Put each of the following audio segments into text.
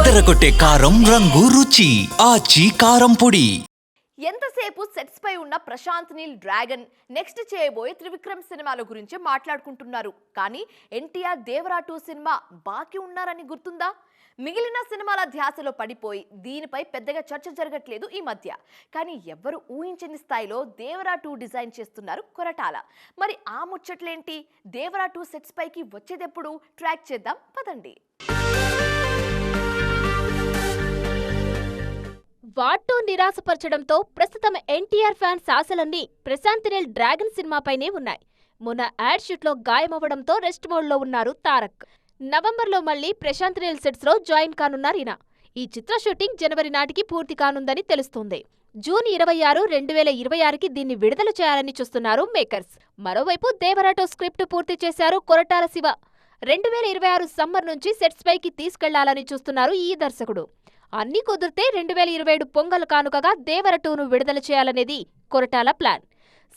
అదరగొట్టే కారం రంగు రుచి ఆచి కారం పొడి. ఎంతసేపు సెట్స్ పై ఉన్న ప్రశాంత్ నీల్ డ్రాగన్ నెక్స్ట్ చేయబోయే త్రివిక్రమ్ సినిమాల గురించి మాట్లాడుకుంటున్నారు. కానీ ఎన్టీఆర్ దేవరా టూ సినిమా బాకీ ఉన్నారని గుర్తుందా? మిగిలిన సినిమాల ధ్యాసలో పడిపోయి దీనిపై పెద్దగా చర్చ జరగట్లేదు ఈ మధ్య. కానీ ఎవ్వరు ఊహించని స్థాయిలో దేవరా టూ డిజైన్ చేస్తున్నారు కొరటాల. మరి ఆ ముచ్చట్లేంటి? దేవరా టూ సెట్స్ పైకి వచ్చేదెప్పుడు? ట్రాక్ చేద్దాం పదండి. వాట్తో నిరాశపరచడంతో ప్రస్తుతం ఎన్టీఆర్ ఫ్యాన్స్ ఆశలన్నీ ప్రశాంత్ నీల్ డ్రాగన్ సినిమాపైనే ఉన్నాయి. మొన్న యాడ్ షూట్లో గాయమవ్వడంతో రెస్ట్ మోడ్లో ఉన్నారు తారక్. నవంబర్లో మళ్ళీ ప్రశాంత్ నీల్ సెట్స్లో జాయిన్ కానున్నారు ఈయన. ఈ చిత్ర షూటింగ్ జనవరి నాటికి పూర్తి కానుందని తెలుస్తోంది. జూన్ ఇరవై ఆరు రెండు వేల ఇరవై ఆరుకి దీన్ని విడుదల చేయాలని చూస్తున్నారు మేకర్స్. మరోవైపు దేవరాటో స్క్రిప్ట్ పూర్తి చేశారు కొరటాల శివ. రెండు వేల ఇరవై ఆరు సమ్మర్ నుంచి సెట్స్ పైకి తీసుకెళ్ళాలని చూస్తున్నారు ఈ దర్శకుడు. అన్నీ కుదిరితే రెండు వేల ఇరవై ఏడు పొంగల్ కానుకగా దేవర టూను విడుదల చేయాలనేది కొరటాల ప్లాన్.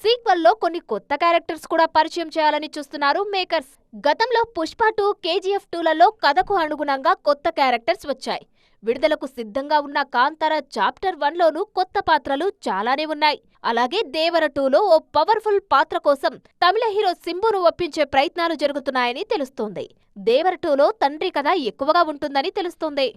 సీక్వెల్లో కొన్ని కొత్త క్యారెక్టర్స్ కూడా పరిచయం చేయాలని చూస్తున్నారు మేకర్స్. గతంలో పుష్ప టూ కేజీఎఫ్ టూలలో కథకు అనుగుణంగా కొత్త క్యారెక్టర్స్ వచ్చాయి. విడుదలకు సిద్ధంగా ఉన్న కాంతార చాప్టర్ వన్లోనూ కొత్త పాత్రలు చాలానే ఉన్నాయి. అలాగే దేవర టూలో ఓ పవర్ఫుల్ పాత్ర కోసం తమిళ హీరో సింబును ఒప్పించే ప్రయత్నాలు జరుగుతున్నాయని తెలుస్తోంది. దేవర టూలో తండ్రి కథ ఎక్కువగా ఉంటుందని తెలుస్తోంది.